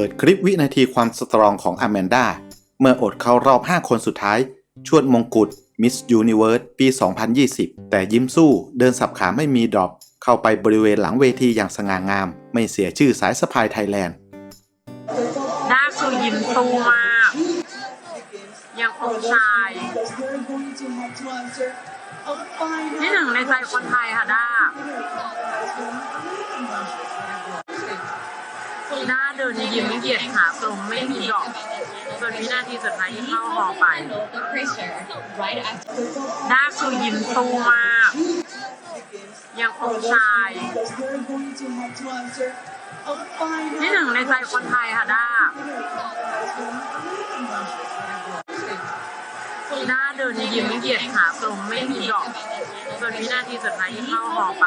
ปิดคลิปวินาทีความสตรองของอแมนดาเมื่ออดเข้ารอบ 5 คนสุดท้าย ชวดมงกุฎมิสยูนิเวิร์สปี 2020 แต่ยิ้มสู้เดินสับขาไม่มีดรอป เข้าไปบริเวณหลังเวทีอย่างสง่างาม ไม่เสียชื่อสายสะพายไทยแลนด์ด้าคือยิ้มสู้มาก ยังคงชายที่หนึ่งในใจคนไทยค่ะด้า ด้าเดินยิ้มเหยียดขาตรงไม่มีดอกจนวินาทีสุดท้ายที่เข้าหอไปด้าคือยิ้มสู้มาก ยังคงชายที่หนึ่งในใจคนไทยค่ะด้าด้าเดินยิ้มเหยียดขาตรงไม่มีดอกจนวินาทีสุดท้ายที่เข้าหอไป